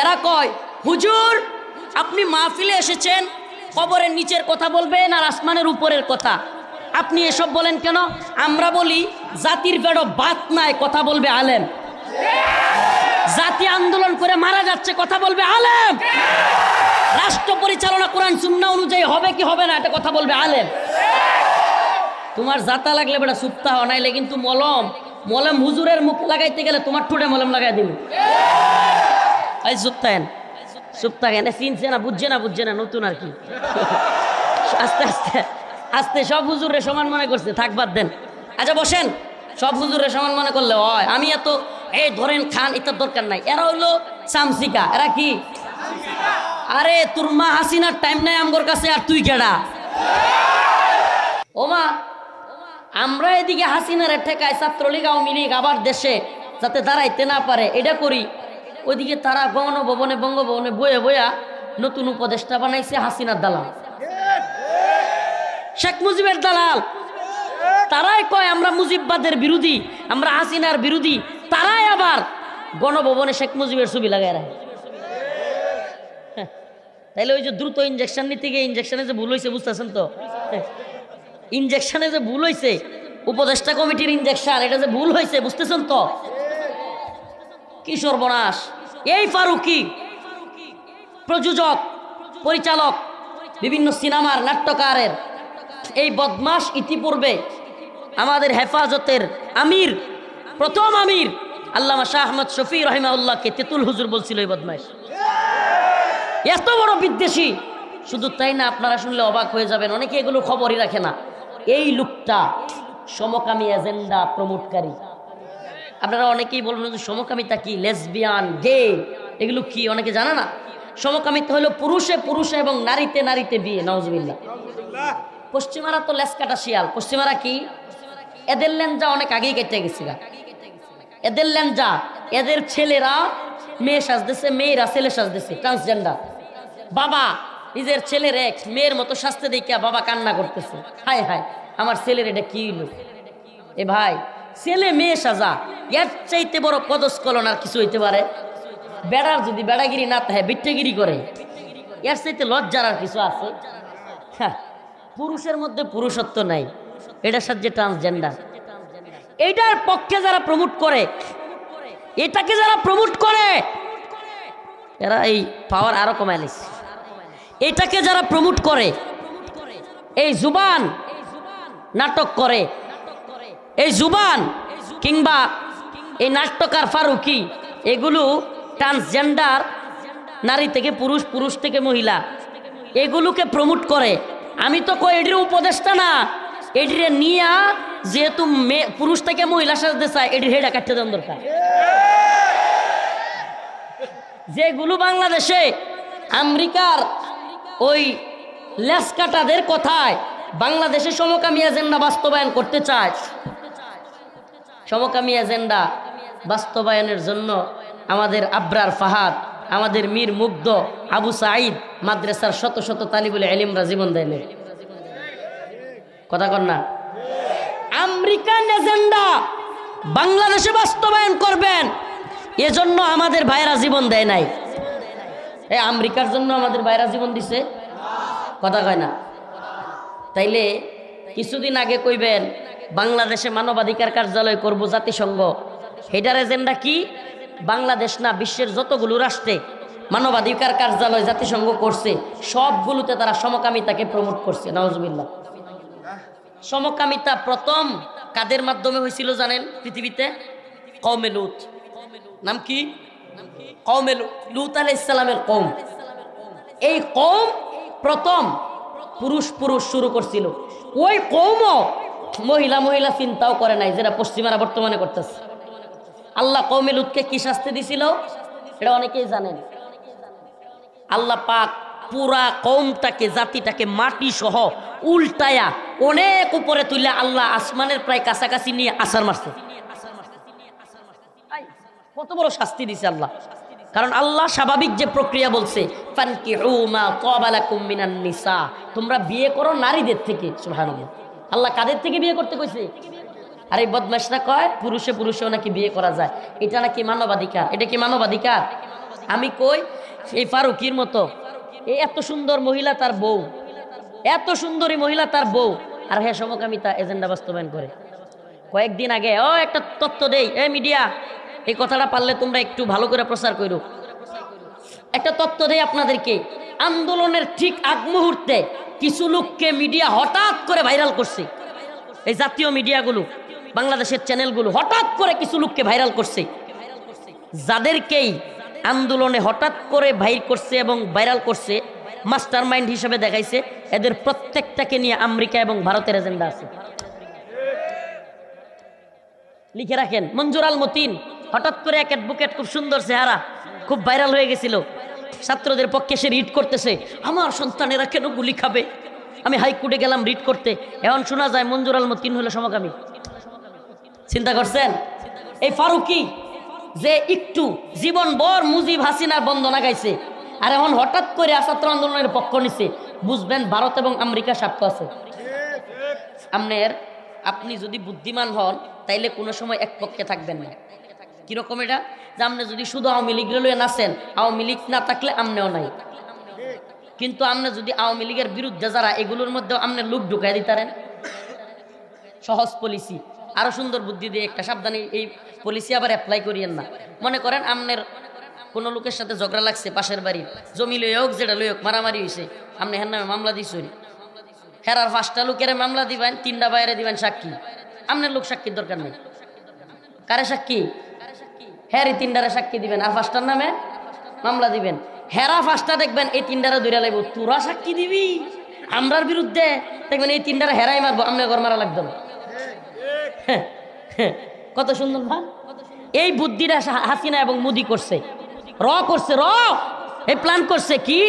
এরা কয়, হুজুর, আপনি মাহফিলে এসেছেন, কবরের নিচের কথা বলবেন আর আসমানের উপরের কথা। আপনি এসব বলেন কেন? আমরা বলি, জাতির বেড়ো বাত নাই, কথা বলবে আলেম। জাতি আন্দোলন করে মারা যাচ্ছে, কথা বলবে আলেম। রাষ্ট্র পরিচালনা, কোরআন, সুন্না অনুযায়ী হবে কি হবে না, এটা কথা বলবে আলেম। তোমার জাতা লাগলে বেটা সুপ্তাহ নাইলে কিন্তু মলম। মলম হুজুরের মুখ লাগাইতে গেলে তোমার ঠোঁটে মলম লাগাই দিল এই সুপ্তাহেন সুপ্তাহেন চিনছে না, বুঝছে না বুঝছে না, নতুন আর কি। আস্তে আস্তে আস্তে, সব হুজুরে সমান মনে করছে। থাক, বাদ দেন। আচ্ছা বসেন। সব হুজুরে সমান মনে করলে হয়। আমি এত এই ধরেন খান, এটার দরকার নাই। এরা হইল চামচিকা। এরা কি? আরে, তোর মা হাসিনার টাইম নাই আমগোর কাছে, আর তুই কেডা? ও মা, আমরা এদিকে হাসিনার ঠেকায় ছাত্রলীগ, আওয়ামী লীগ, আবার দেশে, যাতে দাঁড়াইতে না পারে। এটা করি। ওইদিকে তারা গণভবনে বঙ্গভবনে বয়ে বয়া নতুন উপদেষ্টা বানাইছে হাসিনার দালাল। শেখ মুজিবের দালাল। তারাই কয়, আমরা মুজিববাদের বিরোধী, আমরা হাসিনার বিরোধী। তারাই আবার গণভবনে শেখ মুজিবের ছবি লাগায় রাখে। তাইলে ওই যে দ্রুত ইঞ্জেকশন নিতে গিয়ে ইঞ্জেকশনে যে ভুল হয়েছে বুঝতেছেন তো? ইঞ্জেকশনে যে ভুল হয়েছে উপদেষ্টা কমিটির ইঞ্জেকশন এটা যে ভুল হয়েছে বুঝতেছেন তো? কি সর্বনাশ এই ফারুকি প্রযোজক, পরিচালক, বিভিন্ন সিনেমার নাট্যকারের এই বদমাস ইতিপূর্বে আমাদের হেফাজতের আমির, প্রথম আমির আল্লামা শাহ আহমদ শফি রহিমাউল্লাহকে তেতুল হুজুর বলছিল এই বদমাস এত বড় বিদ্বেষী। শুধু তাই না, আপনারা শুনলে অবাক হয়ে যাবেন, অনেকে এগুলো খবরই রাখে না। এই লোকটা সমকামী এজেন্ডা প্রমোটকারী। আপনারা অনেকেই বলবেন যে সমকামিতা কি? Lesbian gay. এগুলো কি? অনেকে জানে না? সমকামিতা হলো পুরুষে পুরুষে এবং নারীতে নারীতে বিয়ে নওয়াজবিল্লা পশ্চিমারা তো লেসকাটা শিয়াল। পশ্চিমারা কি? এদের লেনজা অনেক আগেই কেটে গেছিল এদের লেনজা এদের ছেলেরা মেয়ে সাজতেছে মেয়েরা ছেলে সাজতেছে ট্রান্সজেন্ডার বাবা নিজের ছেলের এক মেয়ের মতো শাস্তে দেখিয়া বাবা কান্না করতেছে। হায় হায় আমার ছেলের এটা কি হইল? এ ভাই ছেলে মেয়ে সাজা, এর চাইতে বড় পদস্কলন আর কিছু হইতে পারে? বেড়ার যদি বেড়াগিরি না থাকে, বিট্টেগিরি করে। এর চাইতে লজ্জার আর কিছু আছে? পুরুষের মধ্যে পুরুষত্ব নাই। এটা সাহায্যে ট্রান্সজেন্ডার এইটার পক্ষে যারা প্রমোট করে, এটাকে যারা প্রমোট করে, এরা এই পাওয়ার আরও কমায় লিছে এটাকে যারা প্রমোট করে, এই জুবান নাটক করে এই জুবান কিংবা এই নাট্যকার ফারুকি, এগুলো ট্রান্সজেন্ডার নারী থেকে পুরুষ পুরুষ থেকে মহিলা, এগুলোকে প্রমোট করে। আমি তো কই, এটির উপদেশটা না। এটিরে নিয়া যেহেতু মেয়ে পুরুষ থেকে মহিলা সাজতে চায়, এটির হেডা কাটতে দেওয়ার দরকার। যেগুলো বাংলাদেশে, আমেরিকার ওই লেসকাটাদের কথায় বাংলাদেশে সমকামী এজেন্ডা বাস্তবায়ন করতে চায় সমকামী এজেন্ডা বাস্তবায়নের জন্য আমাদের আব্রার ফাহাদ, আমাদের মীর মুগ্ধ আবু সাঈদ মাদ্রাসার শত শত তালিবুল এলিমরা জীবন দেয় কথা কর না। আমেরিকান এজেন্ডা বাংলাদেশে বাস্তবায়ন করবেন, এজন্য আমাদের ভাইরা জীবন দেয় নাই। এই আমেরিকার জন্য আমাদের ভাইরা জীবন দিছে? কথা কয় না। তাইলে কিছুদিন আগে কইবেন বাংলাদেশে মানবাধিকার কার্যালয় করব জাতিসংঘ। হেডার এজেন্ডা কি? বাংলাদেশ না, বিশ্বের যতগুলো রাষ্ট্রে মানবাধিকার কার্যালয় জাতিসংঘ করছে, সবগুলোতে তারা সমকামিতাকে প্রমোট করছে। নওয়াজবিল্লা সমকামিতা প্রথম কাদের মাধ্যমে হয়েছিল জানেন পৃথিবীতে? কৌমে লুত। নাম কি? কৌমে লুত। আলাই ইসলামের কৌম এই কৌম প্রথম পুরুষ পুরুষ শুরু করছিল। ওই কৌমও মহিলা মহিলা চিন্তাও করে নাই যেটা পশ্চিমারা বর্তমানে করতেছে। আল্লাহ কৌমে লুতকে কি শাস্তি দিছিল? এটা অনেকেই জানেন। আল্লাহ পাক পুরা কৌমটাকে জাতিটাকে মাটি সহ উল্টায়া অনেক উপরে তুলে আল্লাহ আসমানের প্রায় কাছাকাছি নিয়ে আসার মারছে। কত বড় শাস্তি দিছে আল্লাহ। কারণ আল্লাহ স্বাভাবিক যে প্রক্রিয়া বলছে তোমরা বিয়ে করো নারীদের থেকে, সুবহানাল্লাহ। আল্লাহ কাদের থেকে বিয়ে করতে কইছে? আর এই বদমাশরা কয়? পুরুষে পুরুষেও নাকি বিয়ে করা যায়। এটা নাকি মানবাধিকার? এটা কি মানবাধিকার? আমি কই, এই ফারুকির মতো। এই এত সুন্দর মহিলা তার বউ। এত সুন্দরী মহিলা তার বউ। আর হ্যাঁ সমকামিতা, এজেন্ডা বাস্তবায়ন করে। কয়েকদিন আগে, ও, একটা তথ্য দেই। এ, মিডিয়া, এই কথাটা পারলে তোমরা একটু ভালো করে প্রচার করো একটা তথ্য দেই আপনাদেরকে। আন্দোলনের ঠিক আগ মুহূর্তে কিছু লোককে মিডিয়া হঠাৎ করে ভাইরাল করছে। এই জাতীয় মিডিয়াগুলো বাংলাদেশের চ্যানেলগুলো হঠাৎ করে কিছু লোককে ভাইরাল করছে। যাদেরকেই আন্দোলনে হঠাৎ করে ভাইর করছে এবং ভাইরাল করছে মাস্টার মাইন্ড হিসেবে দেখাইছে, এদের প্রত্যেকটাকে নিয়ে আমেরিকা এবং ভারতের এজেন্ডা আছে। লিখে রাখেন, মঞ্জুর আল মতিন, হঠাৎ করে এক অ্যাডভোকেট খুব সুন্দর চেহারা, খুব ভাইরাল হয়ে গেছিল। ছাত্রদের পক্ষে সে রিড করতেছে, আমার সন্তানেরা কেন গুলি খাবে? আমি হাইকোর্টে গেলাম রিড করতে। এখন শোনা যায় মঞ্জুর আল মতিন হলো সমকামী। চিন্তা করছেন? এই ফারুকি যে একটু জীবন বর মুজিব হাসিনার বন্দনা গাইছে, আর এখন হঠাৎ করে ছাত্র আন্দোলনের পক্ষ নিছে, বুঝবেন ভারত এবং আমেরিকা স্বার্থ আছে। আপনার আপনি যদি বুদ্ধিমান হন, তাইলে কোনো সময় এক পক্ষে থাকবেন না। কীরকম এটা? যে আপনি যদি শুধু আওয়ামী লীগ লইয়ে নাচেন, আওয়ামী লীগ না থাকলে আমনেও নাই। কিন্তু আপনি যদি আওয়ামী লীগের বিরুদ্ধে যারা, এগুলোর মধ্যেও আপনি লোক ঢুকাই দিতারেন সহজ পলিসি আরও সুন্দর বুদ্ধি দিয়ে একটা সাবধানে এই পলিসি আবার অ্যাপ্লাই করিয়েন না। মনে করেন আমনের কোনো লোকের সাথে ঝগড়া লাগছে পাশের বাড়ির। জমি লই হোক, যেটা লই হোক, মারামারি হয়েছে আপনি হ্যাঁ নামে মামলা দিয়েছেন হেরার পাঁচটা লোকের মামলা দিবেন, তিনটা বাইরে দিবেন সাক্ষী। আপনার লোক সাক্ষীর দরকার নেই। কারে সাক্ষী? হ্যারি তিনটারে সাক্ষী দিবেন। আর পাঁচটার নামে মামলা দিবেন। হেরা পাঁচটা দেখবেন, এই তিনটারে দূরে লাগবে তোরা সাক্ষী দিবি? আমরার বিরুদ্ধে দেখবেন, এই তিনটারে হেরাই মারবো আমরা ঘর মারা লাগতো না। কত সুন্দর না? এই বুদ্ধিটা হাসিনা এবং মুদি করছে। র করছে, র! এই প্ল্যান করছে কি?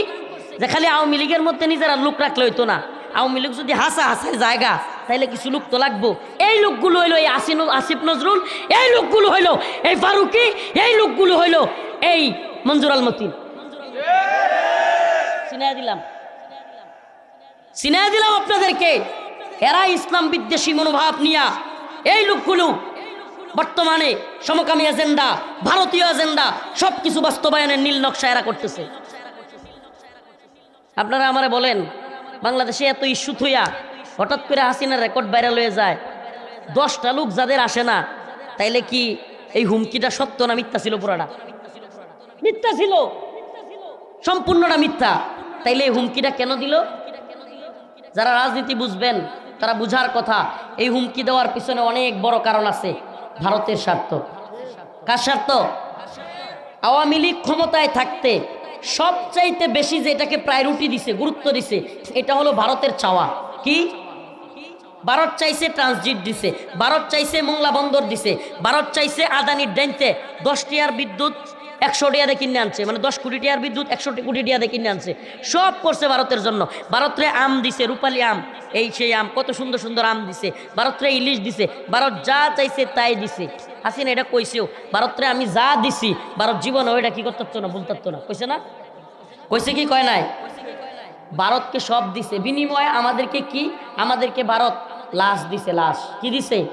যে খালি আওয়ামী লীগের মধ্যে নিজেরা লোক রাখলে হইতো না। আওয়ামী লীগ যদি হাসা হাসায় জায়গা তাইলে কিছু লোক তো লাগবো। এই লোকগুলো হইল এই আসিন, আসিফ নজরুল, এই লোকগুলো হইল এই ফারুকি, এই লোকগুলো হইল এই মঞ্জুর আল মতিন। দিলাম। দিলাম আপনাদেরকে। এরা ইসলাম বিদ্বেষী মনোভাব নিয়া এই লোকগুলো বর্তমানে সমকামী এজেন্ডা, ভারতীয় এজেন্ডা, সবকিছু বাস্তবায়নের নীল নকশা এরা করতেছে। আপনারা আমারে বলেন, বাংলাদেশে এত ইস্যু থইয়া হঠাৎ করে হাসিনার রেকর্ড ভাইরাল হয়ে যায়। দশটা লোক যাদের আসে না, তাইলে কি এই হুমকিটা সত্য না মিথ্যা ছিল পুরাটা? মিথ্যা ছিল। সম্পূর্ণটা মিথ্যা। তাইলে এই হুমকিটা কেন দিল? যারা রাজনীতি বুঝবেন, তারা বুঝার কথা, এই হুমকি দেওয়ার পিছনে অনেক বড় কারণ আছে। ভারতের স্বার্থ। কার স্বার্থ? আওয়ামী লীগ ক্ষমতায় থাকতে সবচাইতে বেশি যে এটাকে প্রায়োরিটি দিছে, গুরুত্ব দিছে, এটা হলো ভারতের চাওয়া। কি? ভারত চাইছে ট্রানজিট দিছে, ভারত চাইছে মোংলা বন্দর দিছে, ভারত চাইছে আদানির ডেনতে দশ টিয়ার বিদ্যুৎ একশো টিয়াতে কিনে আনছে মানে দশ কোটি টিয়ার বিদ্যুৎ একশো কোটি টিয়াতে কিনে আনছে। সব করছে ভারতের জন্য। ভারতরে আম দিছে, রূপালী আম। এই সেই আম, কত সুন্দর সুন্দর আম দিছে। ভারতরে ইলিশ দিছে, ভারত যা চাইছে তাই দিছে। হাসিনা এটা কইছেও, ভারতরে আমি যা দিছি, ভারত জীবন ওইটা কি করতে না বলতে না। কইছে না? কইছে কি, কয় নাই? ভারতকে সব দিছে। বিনিময়ে আমাদেরকে কি? আমাদেরকে ভারত লাশ দিছে, লাশ। কি দিছে?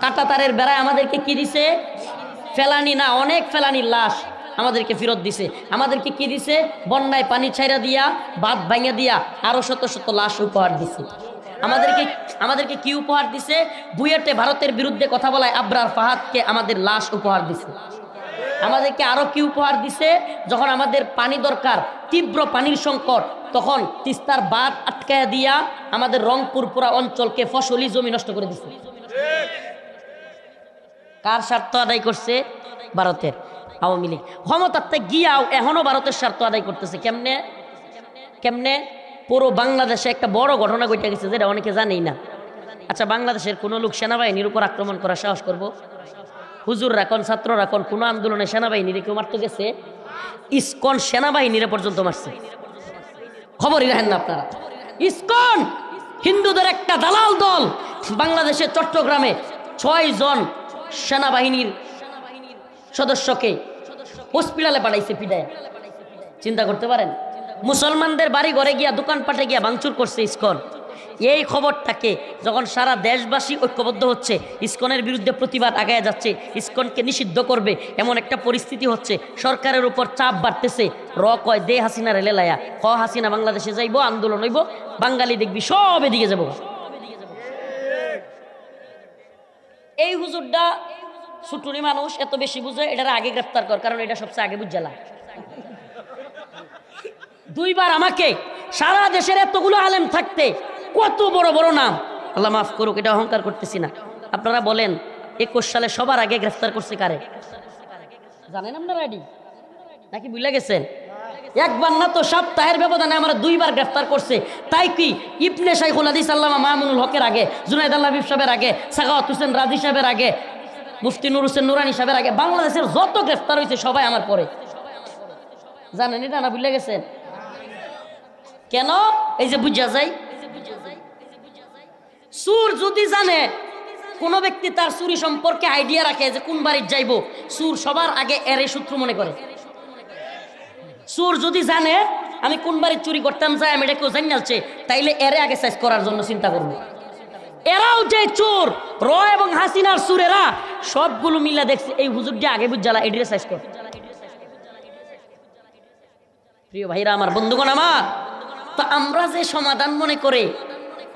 কাটা তারের বেড়ায় আমাদেরকে কি দিছে? ফেলানি না, অনেক ফেলানির লাশ আমাদেরকে ফেরত দিছে। আমাদেরকে কি দিছে? বন্যায় পানি ছাইরা দিয়া বাদ ভাঙা দিয়া আরও শত শত লাশ উপহার দিছে। আমাদেরকে আমাদেরকে কি উপহার দিছে? বুয়েটে ভারতের বিরুদ্ধে কথা বলায় আবরার ফাহাদকে আমাদের লাশ উপহার দিছে। আমাদেরকে আরও কি উপহার দিছে? যখন আমাদের পানি দরকার, তীব্র পানির সংকট তখন তিস্তার বাদ আটকায় দিয়া আমাদের রংপুর পুরা অঞ্চলকে ফসলি জমি নষ্ট করে দিছে। কার স্বার্থ আদায় করছে? ভারতের। আওয়ামী লীগ। ক্ষমতাতে গিয়াও এখনও ভারতের স্বার্থ আদায় করতেছে। কেমনে? কেমনে? পুরো বাংলাদেশে একটা বড় ঘটনা ঘটে গেছে যেটা অনেকে জানেই না। আচ্ছা বাংলাদেশের কোনো লোক সেনাবাহিনীর উপর আক্রমণ করার সাহস করব? হুজুর রাখন ছাত্র রাখন কোনো আন্দোলনে সেনাবাহিনীরে কেউ মারতে গেছে? ইস্কন সেনাবাহিনীরা পর্যন্ত মারছে। খবরই রাখেন না আপনারা। ইস্কন, হিন্দুদের একটা দালাল দল, বাংলাদেশের চট্টগ্রামে ছয় জন সেনাবাহিনীর সদস্যকে হসপিটালে পাঠাইছে পিডায়। চিন্তা করতে পারেন? মুসলমানদের বাড়ি ঘরে গিয়া, দোকানপাটে গিয়া ভাঙচুর করছে ইসকন। এই খবরটাকে যখন সারা দেশবাসী ঐক্যবদ্ধ হচ্ছে, ইসকনের বিরুদ্ধে প্রতিবাদ আগায় যাচ্ছে, ইসকনকে নিষিদ্ধ করবে, এমন একটা পরিস্থিতি হচ্ছে, সরকারের উপর চাপ বাড়তেছে। র কয়, দে হাসিনা রেলে লায়া ক হাসিনা বাংলাদেশে যাইব, আন্দোলন হইব, বাঙালি দেখবি সব এদিকে যাব। এই হুজুরটা ছুটুনি মানুষ এত বেশি বুঝে, এটার আগে গ্রেপ্তার কর, কারণ এটা সবচেয়ে আগে বুঝালা দুইবার আমাকে সারা দেশের এতগুলো আলেম থাকতে কত বড় বড় নাম। আল্লাহ মাফ করুক, এটা অহংকার করতেছি না। আপনারা বলেন, একুশ সালে সবার আগে গ্রেফতার করছে কারে? জানেন আপনারা নাকি বুঝলে গেছেন? একবার না তো সপ্তাহের ব্যবধানে আমরা দুইবার গ্রেফতার করছে। তাই কি ইবনে শাইখুল হাদিস আল্লামা মামুনুল হকের আগে, জুনাইদ আল্লাহ সাহেবের আগে সাখাওয়াত হোসেন রাজি সাহেবের আগে, মুফতি নুর হোসেন নুরানি সাহেবের আগে, বাংলাদেশের যত গ্রেফতার হয়েছে সবাই আমার পরে। জানেন এটা না বুঝলে গেছেন? কেন? এই যে বুঝা যায় সুর যদি জানে, কোন ব্যক্তি তার চুরি সম্পর্কে আইডিয়া রাখে যে কোন বাড়ির যাইব। সুর সবার আগে এরে সূত্র মনে করে। সুর যদি জানে, আমি কোন বাড়ির চুরি করতাম যাই আমি এটা কেউ জানিয়ালছে তাইলে এরে আগে সাইজ করার জন্য চিন্তা করব। এরাও যে চোর, র এবং হাসিনার সুরেরা, সবগুলো মিলা দেখছে, এই হুজুরটি আগে বুঝালা এডিরে সাইজ কর। প্রিয় ভাইরা, আমার বন্ধুগণ আমার, তো আমরা যে সমাধান মনে করে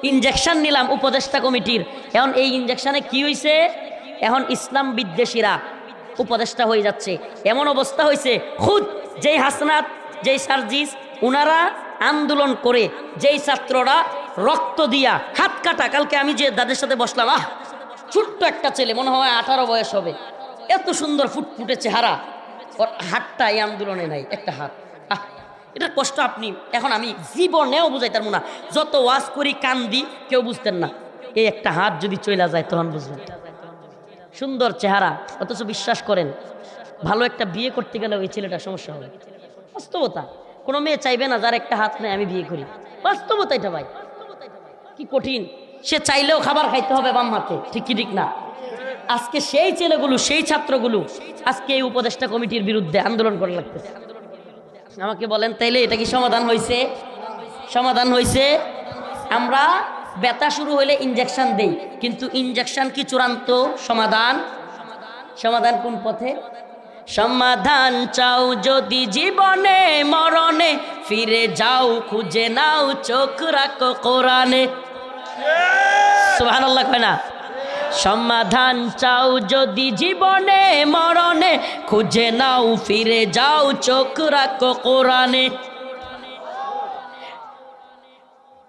ইনজেকশন নিলাম উপদেষ্টা কমিটির। এখন এই ইনজেকশনে কি হয়েছে এখন ইসলাম বিদ্বেষীরা উপদেষ্টা হয়ে যাচ্ছে। এমন অবস্থা হয়েছে খুদ, যেই হাসনাত, যেই সার্জিস, উনারা আন্দোলন করে, যেই ছাত্ররা রক্ত দিয়া হাত কাটা। কালকে আমি যে দাদের সাথে বসলাম, আহ, ছোট্ট একটা ছেলে, মনে হয় আঠারো বয়স হবে। এত সুন্দর ফুটফুটে চেহারা। ওর হাতটা এই আন্দোলনে নাই, একটা হাত। এটার কষ্ট আপনি, এখন আমি জীবনেও বুঝাইতাম না। যত ওয়াজ করি কান দি কেউ বুঝতেন না। এই একটা হাত যদি চইলা যায়, তখন বুঝবেন। সুন্দর চেহারা, অথচ বিশ্বাস করেন, ভালো একটা বিয়ে করতে গেলে ওই ছেলেটার সমস্যা হবে। বাস্তবতা, কোনো মেয়ে চাইবে না যার একটা হাত নেই, আমি বিয়ে করি। বাস্তবতা এটা ভাই। কি কঠিন। সে চাইলেও খাবার খাইতে হবে বাম হাতে, ঠিক কি ঠিক না? আজকে সেই ছেলেগুলো, সেই ছাত্রগুলো, আজকে এই উপদেষ্টা কমিটির বিরুদ্ধে আন্দোলন করে লাগতেছে। আমাকে বলেন, তাইলে এটা কি সমাধান হয়েছে সমাধান হয়েছে আমরা ব্যথা শুরু হলে ইনজেকশন দেই, কিন্তু ইনজেকশন কি চূড়ান্ত সমাধান? সমাধান কোন পথে? সমাধান চাও যদি জীবনে, মরণে, ফিরে যাও, খুঁজে নাও, চোখ রাখো কোরআনে। সুবহানাল্লাহ কয় না? সমাধান চাও যদি জীবনে মরণে খুঁজে নাও ফিরে যাও চোখ রাখো কোরআনে।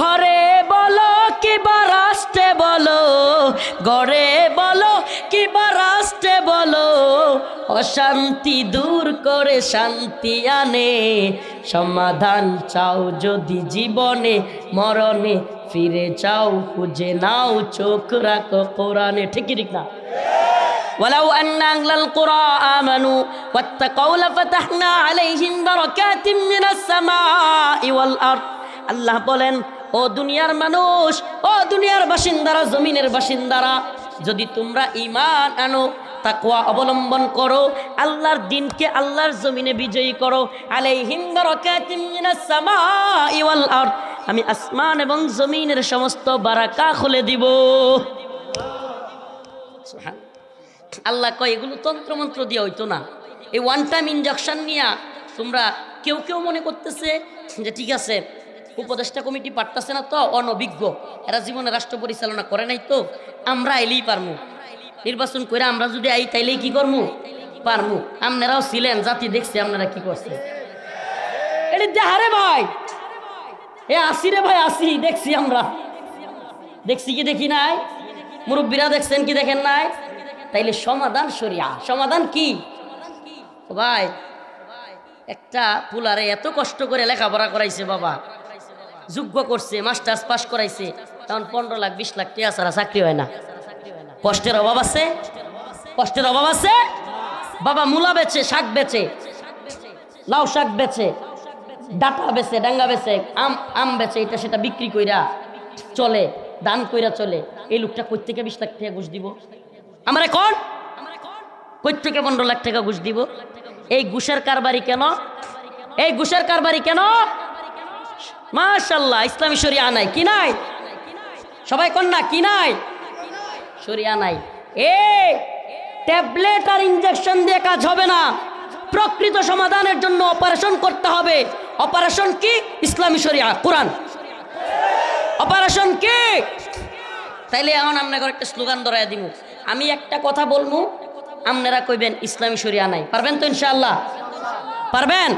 ঘরে বলো কিবা রাষ্ট্রে বলো ঘরে বলো কিবা রাষ্ট্রে বলো অশান্তি দূর করে শান্তি আনে সমাধান চাও যদি জীবনে মরণে ফিরে যাও খুঁজে নাও চোখ রাখো কোরআনে ঠিকই ঠিক না ولو أن أهل القرى آمنوا واتقوا لفتحنا عليهم بركات من السماء والأرض আল্লাহ বলেন ও দুনিয়ার মানুষ, ও দুনিয়ার বাসিন্দারা, জমিনের বাসিন্দারা, যদি তোমরা ইমান আনো, তাকওয়া অবলম্বন করো, আল্লাহর দিনকে আল্লাহর জমিনে বিজয়ী করো। আলাইহিম বারাকাতিম ওয়াল আমি আসমান এবং জমিনের সমস্ত বারাকা খুলে দিব। আল্লাহ কয়, এগুলো তন্ত্রমন্ত্র দিয়ে হইতো না। এই ওয়ান টাইম ইনজেকশন নিয়া তোমরা কেউ কেউ মনে করতেছে যে ঠিক আছে উপদেষ্টা কমিটি পারতেছে না তো, অনভিজ্ঞ। এরা জীবনে রাষ্ট্র পরিচালনা করে নাই তো, আমরা এলেই পারমু। নির্বাচন করে আমরা যদি আই, তাইলেই কি করমু? পারমু। আপনারাও ছিলেন, জাতি দেখছে আপনারা কি করছে। এ রে ভাই দেখছি আমরা। দেখছি কি দেখি নাই? দেখছেন কি দেখেন নাই? তাইলে সমাধান সরিয়া সমাধান কি? ভাই, একটা পুলারে এত কষ্ট করে লেখাপড়া করাইছে বাবা। যোগ্য করছে, মাস্টার্স পাস করাইছে, তখন পনেরো লাখ, বিশ লাখ টিয়া ছাড়া চাকরি হয় না। কষ্টের অভাব আছে? কষ্টের অভাব আছে? বাবা মূলা বেচে, শাক বেচে, লাউ শাক বেচে, ডাটা বেচে, ডাঙ্গা বেচে, আম আম বেচে, এটা সেটা বিক্রি কইরা চলে, দান কইরা চলে, এই লোকটা কই থেকে বিশ লাখ টাকা ঘুষ দিব? আমার এখন? কই থেকে পনেরো লাখ টাকা ঘুষ দিব? এই ঘুষের কারবারি কেন? এই ঘুষের কারবারি কেন? মাশাল্লাহ ইসলামী শরিয়া নাই, কি নাই? সবাই কন না কি নাই? শরিয়া নাই। এ ট্যাবলেট আর ইঞ্জেকশন দিয়ে কাজ হবে না। প্রকৃত সমাধানের জন্য অপারেশন করতে হবে। অপারেশন কি? ইসলামী শরিয়া, কোরআন। অপারেশন কি? তাইলে এখন আপনাকে একটা স্লোগান ধরাই দিব আমি একটা কথা বলব আপনারা কইবেন ইসলামী শরিয়া নাই। পারবেন তো ইনশাল্লাহ পারবেন?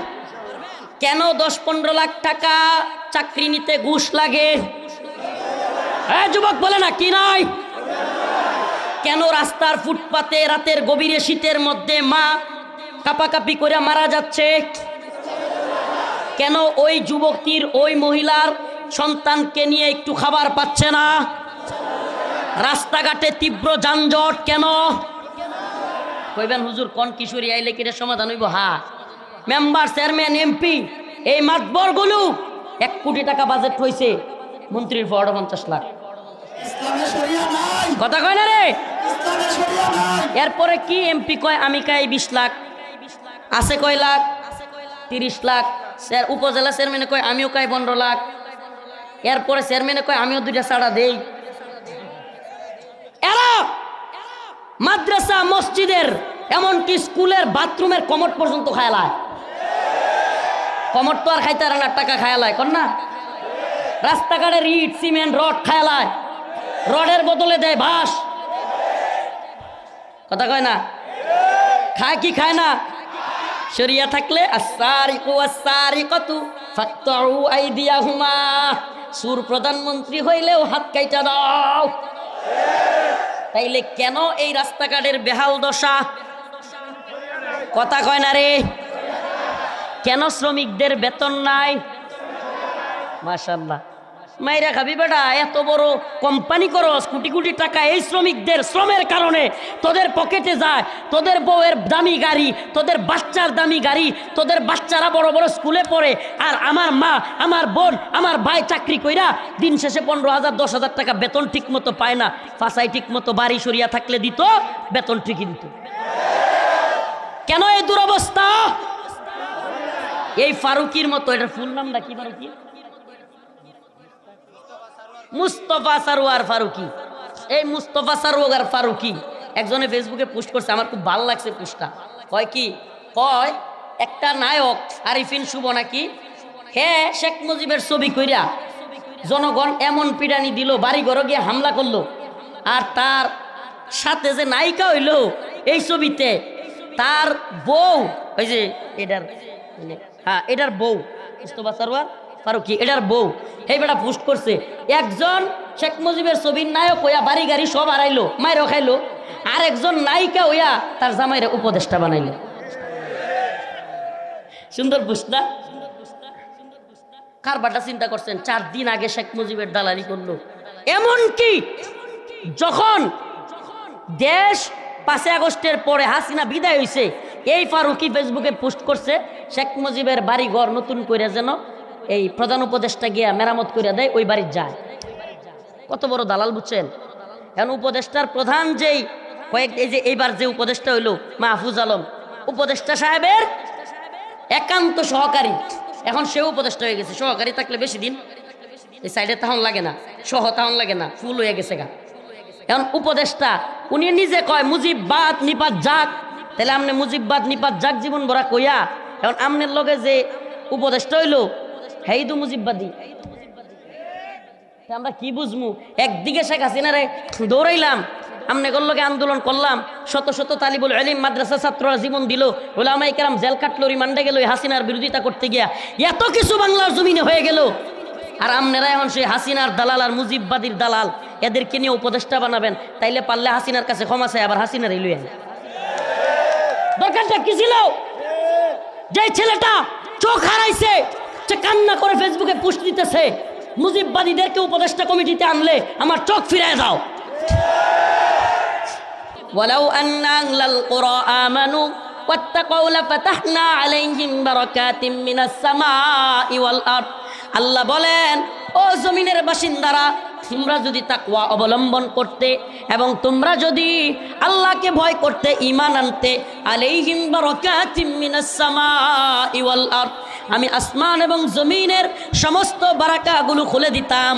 কেন দশ পনেরো লাখ টাকা চাকরি নিতে ঘুষ লাগে। হ্যাঁ যুবক, বলে না, কি নাই কেন রাস্তার ফুটপাতে রাতের গভীরে শীতের মধ্যে মা কাপাকাপি করে মারা যাচ্ছে? কেন ওই যুবকটির ওই মহিলার সন্তানকে নিয়ে একটু খাবার পাচ্ছে না? রাস্তাঘাটে তীব্র যানজট কেন? কইবেন, হুজুর, কোন কিশোরী আইলে কিরে সমাধান হইব? হা। মেম্বার, চেয়ারম্যান, এমপি, এই মাতবরগুলো এক কোটি টাকা বাজেট হয়েছে মন্ত্রীর ফর্ড পঞ্চাশ লাখ। কথা কয় না রে? এরপরে কি এমপি কয়? আমি কাই বিশ লাখ। আছে কয় লাখ? তিরিশ লাখ। স্যার উপজেলা চেয়ারম্যানে কয় আমিও কাই পনেরো লাখ। এরপরে চেয়ারম্যানে কয় আমিও দুইটা ছাড়া দেই। এরা মাদ্রাসা মসজিদের এমনকি স্কুলের বাথরুমের কমট পর্যন্ত খায়ালায় কমট তো আর খাইতে আর টাকা খায়ালায় কর না রাস্তাঘাটের ইট, সিমেন্ট, রড খায়ালায় রডের বদলে দেয় বাঁশ। কথা কয় না? খায় কি খায় না? শরিয়া থাকলে সুর প্রধানমন্ত্রী হইলেও হাত কাইটা দাও। তাইলে কেন এই রাস্তাঘাটের বেহাল দশা? কথা কয় না রে? কেন শ্রমিকদের বেতন নাই? মাশাল্লাহ মাইরা খাবি বেটা, এত বড় কোম্পানি করস কোটি কোটি টাকা এই শ্রমিকদের শ্রমের কারণে তোদের পকেটে যায়, তোদের বউয়ের দামি গাড়ি, তোদের বাচ্চার দামি গাড়ি, তোদের বাচ্চারা বড় বড় স্কুলে পড়ে, আর আমার মা, আমার বোন, আমার ভাই চাকরি কইরা দিন শেষে পনেরো হাজার, দশ হাজার টাকা বেতন ঠিক মতো পায় না। ফাঁসাই ঠিক মতো বাড়ি সরিয়া থাকলে দিত, বেতন ঠিকই দিত। কেন এই দুরবস্থা? এই ফারুকির মতো এটা ফুল নামটা কি ফারুকি? মুস্তফা সারোয়ার ফারুকি। এই মুস্তফা সারোয়ার ফারুকি একজনে ফেসবুকে পোস্ট করছে আমার খুব ভালো লাগছে পোস্টটা কয় কি? কয় একটা নায়ক আরিফিন শুভ নাকি? হ্যাঁ শেখ মুজিবের ছবি কইরা জনগণ এমন পিডানি দিল বাড়ি ঘরে গিয়ে হামলা করল। আর তার সাথে যে নায়িকা হইল এই ছবিতে তার বউ ওই যে এটার মানে, হ্যাঁ এটার বউ, মুস্তফা সারোয়ার ফারুকি, এটার বউ। এই বেটা পোস্ট করছে। একজন শেখ মুজিবের ছবির নায়ক হইয়া বাড়ি গাড়ি সব হারাইলো মায়েরও খাইলো। আর একজন নায়িকা হইয়া তার জামাইরে উপদেষ্টা বানাইলো। সুন্দর পোস্ট না? কারবারটা চিন্তা করছেন? চার দিন আগে শেখ মুজিবের দালালি করল। এমন কি যখন দেশ পাঁচই আগস্টের পরে হাসিনা বিদায় হয়েছে এই ফারুকি ফেসবুকে পোস্ট করছে, শেখ মুজিবের বাড়ি ঘর নতুন করে যেন এই প্রধান উপদেষ্টা গিয়া মেরামত করে দেয়, ওই বাড়ির যায়। কত বড় দালাল বুঝছেন? এখন উপদেষ্টার প্রধান যেই, কয়েক এই যে এইবার যে উপদেষ্টা হইল, মাহফুজ আলম, উপদেষ্টা সাহেবের একান্ত সহকারী। এখন সেও উপদেষ্টা হয়ে গেছে, সহকারী থাকলে বেশি দিন। এই সাইডে তাহন লাগে না, সহ তাহন লাগে না, ফুল হয়ে গেছে গা। এখন উপদেষ্টা, উনি নিজে কয় মুজিববাদ নিপাত যাক তাহলে আমনে মুজিববাদ নিপাত যাক জীবন ভরা কইয়া। এখন আমনের লগে যে উপদেষ্টা হইল, হেই তো মুজিববাদী আমরা কি বুঝমু? একদিকে শেখ হাসিনারে দৌড়াইলাম, আমনে গল্লকে আন্দোলন করলাম, শত শত তালিবুল আলিম মাদ্রাসা ছাত্ররা জীবন দিল ওলামাই কেরাম জেল কাটলো রিমান্ডে গেল হাসিনার বিরোধিতা করতে গিয়া। এত কিছু বাংলার জমিনে হয়ে গেল। আর আমনেরা এখন সেই হাসিনার দালাল আর মুজিববাদীর দালাল, এদেরকে নিয়ে উপদেষ্টা বানাবেন, তাইলে পারলে হাসিনার কাছে ক্ষমা চাই, আবার হাসিনার লুই দরকারটা কি ছিল যে ছেলেটা চোখ হারাইছে সে কান্না করে ফেসবুকে পোস্ট দিতেছে মুজিববাদীদেরকে উপদেষ্টা কমিটিতে আনলে আমার চোখ ফিরে দাও ولو أن أهل القرى آمنوا واتقوا لفتحنا عليهم بركات من السماء والأرض আল্লাহ বলেন ও জমিনের বাসিন্দারা তোমরা যদি তাকওয়া অবলম্বন করতে এবং তোমরা যদি আল্লাহকে ভয় করতে ইমান আনতে আমি আসমান এবং জমিনের সমস্ত বারাকাগুলো খুলে দিতাম।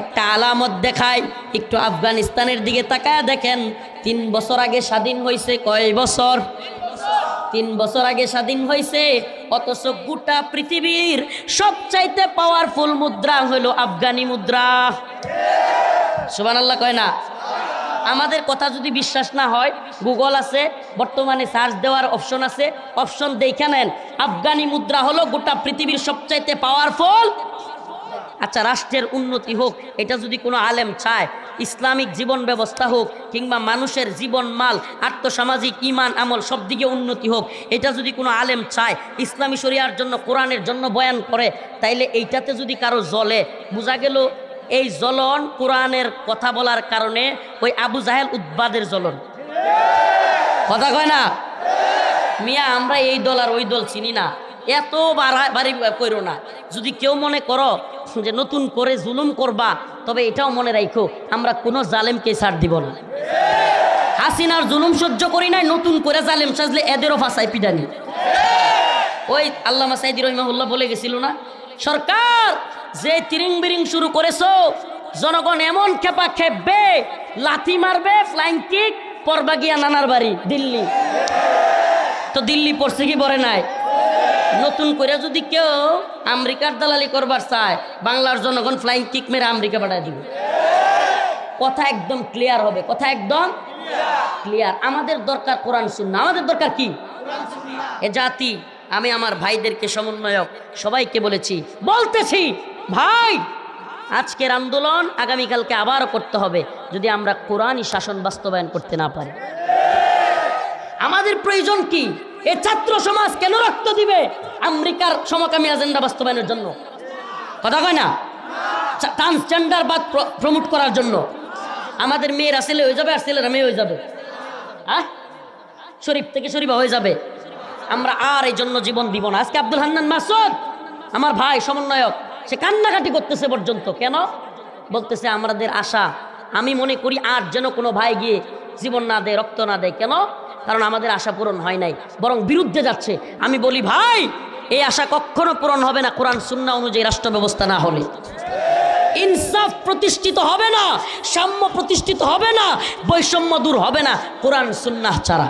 একটা আলামত দেখায় একটু আফগানিস্তানের দিকে তাকায় দেখেন, তিন বছর আগে স্বাধীন হয়েছে কয় বছর? তিন বছর আগে স্বাধীন হয়েছে, অথচ গোটা পৃথিবীর সবচাইতে পাওয়ারফুল মুদ্রা হলো আফগানি মুদ্রা। সুবান আল্লাহ কয় না? আমাদের কথা যদি বিশ্বাস না হয় গুগল আছে, বর্তমানে সার্চ দেওয়ার অপশন আছে। অপশন দেখে নেন, আফগানি মুদ্রা হলো গোটা পৃথিবীর সবচাইতে পাওয়ারফুল আচ্ছা রাষ্ট্রের উন্নতি হোক, এটা যদি কোনো আলেম চায়, ইসলামিক জীবন ব্যবস্থা হোক, কিংবা মানুষের জীবন মাল, আর্থসামাজিক ইমান, আমল, সব দিকে উন্নতি হোক, এটা যদি কোনো আলেম চায়, ইসলামী শরিয়ার জন্য, কোরআনের জন্য বয়ান করে, তাইলে এইটাতে যদি কারও জ্বলে, বোঝা গেল, এই জ্বলন কোরআনের কথা বলার কারণে ওই আবু জাহেল উদ্বাদের জ্বলন। কথা কয় না? মিয়া, আমরা এই দল আর ওই দল চিনি না। এত বাড়ি করো না। যদি কেউ মনে করো যে নতুন করে জুলুম করবা, তবে এটাও মনে রাখো আমরা কোনো জালেমকে ছাড় দিব না। হাসিনার জুলুম সহ্য করি নাই, নতুন করে জালেম সাজলে এদেরও ফাঁসাই পিডানি ওই আল্লামা সাইদি রহিমাহুল্লাহ বলে গেছিল না, সরকার, যে তিরিং বিরিং শুরু করেছ, জনগণ এমন খেপা খেপবে, লাথি মারবে ফ্লাইং কিক পরবা গিয়া নানার বাড়ি, দিল্লি। তো দিল্লি পড়ছে কি পড়ে নাই? নতুন করে যদি কেউ আমেরিকার দালালি করবার চায়, বাংলার জনগণ ফ্লাইং কিক মেরে আমেরিকা পাঠায় দিবে। কথা একদম ক্লিয়ার হবে, কথা একদম ক্লিয়ার আমাদের দরকার কোরআন শুননা আমাদের দরকার কি? এ জাতি, আমি আমার ভাইদেরকে সমন্বয়ক, সবাইকে বলেছি, বলতেছি, ভাই, আজকের আন্দোলন আগামীকালকে আবারও করতে হবে, যদি আমরা কোরআনই শাসন বাস্তবায়ন করতে না পারি। আমাদের প্রয়োজন কি? এ ছাত্র সমাজ কেন রক্ত দিবে? আমেরিকার সমকামী এজেন্ডা বাস্তবায়নের জন্য। কথা কয় না? ট্রান্সজেন্ডার বাদ প্রমোট করার জন্য। আমাদের মেয়েরা ছেলে হয়ে যাবে আর ছেলেরা মেয়ে হয়ে যাবে। হ্যাঁ শরীফ থেকে শরীফা হয়ে যাবে। আমরা আর এই জন্য জীবন দিব না। আজকে আব্দুল হান্নান মাসুদ, আমার ভাই সমন্বয়ক, সে কান্নাকাটি করতেছে পর্যন্ত। কেন? বলতেছে, আমাদের আশা, আমি মনে করি আর যেন কোনো ভাই গিয়ে জীবন না দেয়, রক্ত না দেয়। কেন? কারণ আমাদের আশা পূরণ হয় নাই, বরং বিরুদ্ধে যাচ্ছে। আমি বলি, ভাই, এই আশা কখনো পূরণ হবে না, কোরআন সুন্না অনুযায়ী রাষ্ট্র ব্যবস্থা না হলে। ইনসাফ প্রতিষ্ঠিত হবে না, সাম্য প্রতিষ্ঠিত হবে না, বৈষম্য দূর হবে না, কোরআন সুন্নাহ ছাড়া।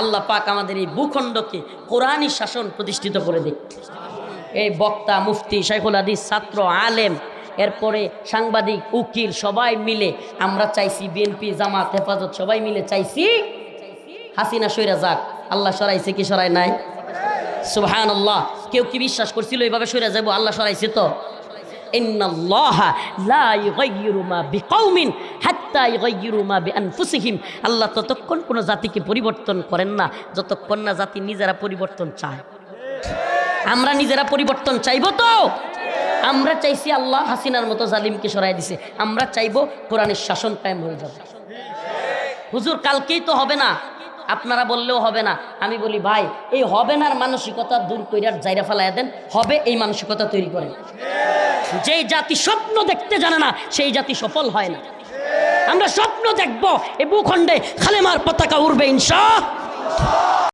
আল্লাহ পাক আমাদের এই ভূখণ্ডকে কোরআনই শাসন প্রতিষ্ঠিত করে দিক। এই বক্তা, মুফতি, শাইখুল হাদিস, ছাত্র, আলেম, এরপরে সাংবাদিক, উকিল, সবাই মিলে আমরা চাইছি বিএনপি, জামাত, হেফাজত, সবাই মিলে চাইছি হাসিনা সৈরা যাক। আল্লাহ সরাইছে কি সরাই নাই? সুবহান আল্লাহ কেউ কি বিশ্বাস করছিল এইভাবে সরে যাব আল্লাহ সরাইছে তো? আল্লাহ ততক্ষণ কোনো জাতিকে পরিবর্তন করেন না। যতক্ষণ না জাতি নিজেরা পরিবর্তন চায়। আমরা নিজেরা পরিবর্তন চাইব তো? আমরা চাইছি আল্লাহ হাসিনার মতো জালিমকে সরাই দিছে। আমরা চাইব কোরআনের শাসন কায়েম হয়ে যাবে। হুজুর, কালকেই তো হবে না। আপনারা বললেও হবে না। আমি বলি, ভাই, এই হবে নার মানসিকতা দূর কইরার জায়গা ফেলাইয়া দেন। হবে এই মানসিকতা তৈরি করেন। যেই জাতি স্বপ্ন দেখতে জানে না, সেই জাতি সফল হয় না। আমরা স্বপ্ন দেখব, এ ভূখণ্ডে খালেমার পতাকা উড়বে ইনশা।